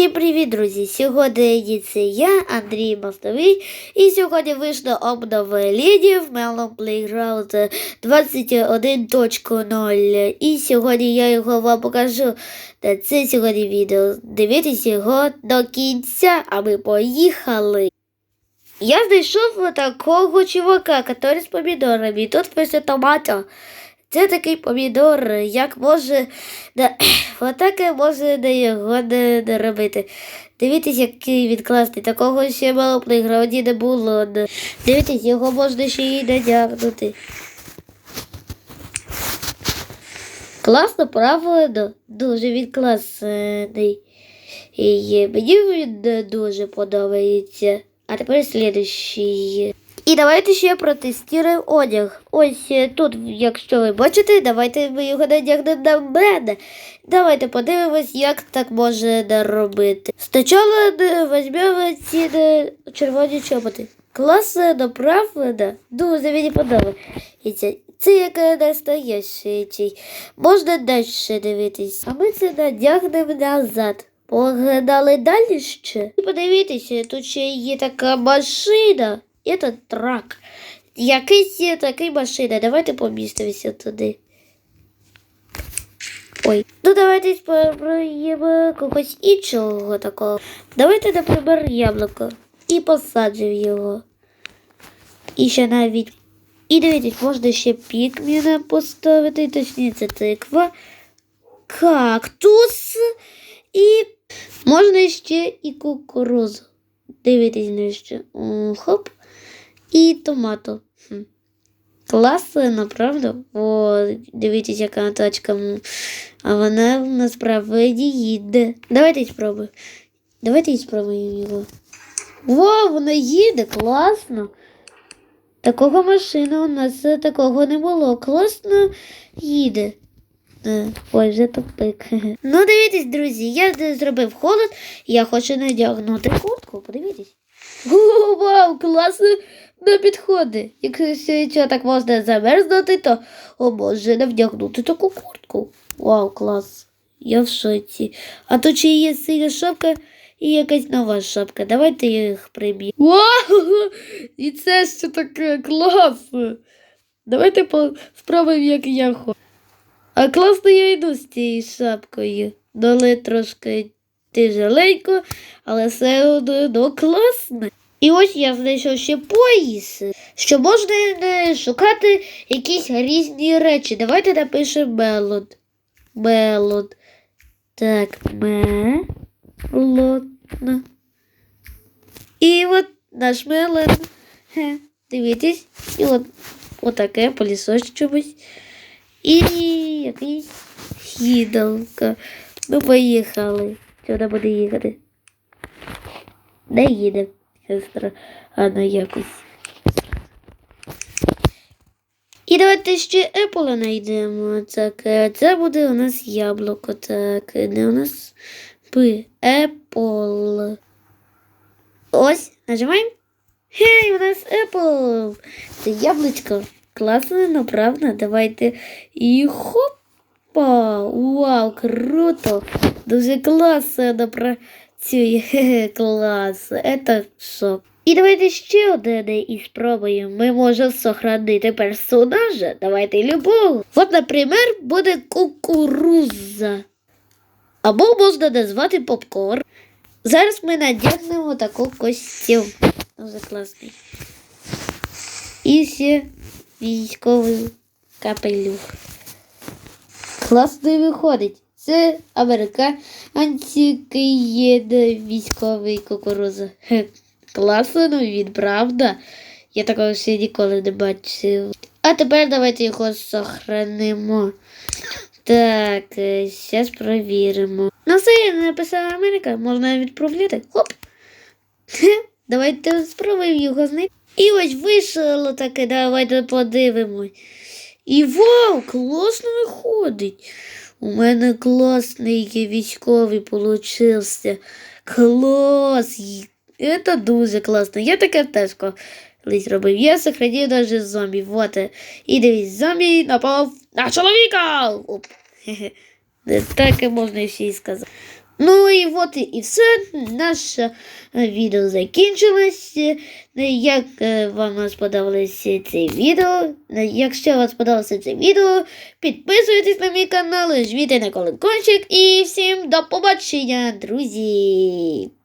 Всім привіт, друзі! Сьогодні це я, Андрій Мостовий, і сьогодні вийшло обновлення в Melon Playground 21.0. І сьогодні я його вам покажу. Та це сьогодні відео. Дивіться його до кінця, а ми поїхали. Я знайшов такого чувака, який з помідорами. Тут пише томато. Це такий помідор, як може, да, отаке може на його не, не робити. Дивіться, який він класний, такого ще мало в плейграуні не було. Дивіться, його можна ще й надягнути. Класно, правда? Дуже він класний. І мені він дуже подобається. А тепер слідущий. І давайте ще протестуємо одяг. Ось е, тут, якщо ви бачите, давайте ми його надягнемо на мене. Давайте подивимось, як так можна робити. Спочатку візьмемо ці е, червоні чоботи. Класно, правда? Дуже мені подобається. Це як настоящий. Можна далі дивитись. А ми це надягнемо назад. Погнали далі ще. І подивіться, тут ще є така машина. Це трак. Якийсь є такий машина. Давайте помістимося туди. Ой. Ну давайте спробуємо когось іншого такого. Давайте, наприклад, яблуко. І посаджуємо його. І ще навіть. І дивіться, можна ще пікміна поставити, точніше тиква, кактус і можна ще і кукурузу. Що. М, Хоп. І томато. Класно, правда? О, дивіться, яка тачка. А вона насправді їде. Давайте спробуємо. Давайте спробуємо його. Вау, вона їде, класно. Такого машини у нас е, такого не було. Класно їде. Е, Ой, вже тупик. Ну, дивіться, друзі, я зробив холод, я хочу надягнути куртку. Подивіться. Вау, класно на підходи. Якщо так можна замерзнути, то о, може не таку куртку. Вау, клас. Я в шоці. А тут ще є синя шапка і якась нова шапка. Давайте їх приб'ємо. Вау! І це ще таке класно. Давайте спробуємо, як я хочу. А класно я йду з цією шапкою. Доли трошки тяжеленько, але все одно класно. І ось я знайшов ще поїс, що можна шукати якісь різні речі. Давайте напишемо мелод. Мелод. Так, мелод. І от наш мелод. Дивіться. І от отаке пылесос чомусь. І якийсь хідалка. Ну, поїхали. Сюди буде їхати. Де їде? Сестра, а на якось. І давайте ще Apple знайдемо. Так, е, це буде у нас яблуко. Так, де у нас П. Apple. Ось, нажимаємо. Хей, у нас Apple. Це яблучко. Класно, ну правда? Давайте. І хопа! Вау, круто! Дуже класно працює. Клас. Это шок. І давайте ще один і спробуємо. Ми можемо сохранити персонажа. Давайте любого. От, наприклад, буде кукуруза. Або можна назвати попкорн. Зараз ми надягнемо таку костюм. Дуже класний. І ще військовий капелюх. Класно виходить. Це американський є військовий кукуруза. Класно ну він, правда? Я такого ще ніколи не бачив. А тепер давайте його сохранимо. Так, зараз провіримо. На все я написала Америка, можна відправляти. Хоп. Давайте спробуємо його знайти. І ось вийшло таке, давайте подивимось. І вау, класно виходить. У мене класний військовий получився. Клас! Це дуже класно. Я таке теж колись робив. Я сохранив навіть зомбі. Вот. І дивись, зомбі напав на чоловіка. Оп. Так і можна ще й сказати. Ну і от і все. Наше е, відео закінчилось. Е, Як е, вам сподобалося це відео? Якщо вам сподобалося це відео, підписуйтесь на мій канал, жміть на колокольчик і всім до побачення, друзі!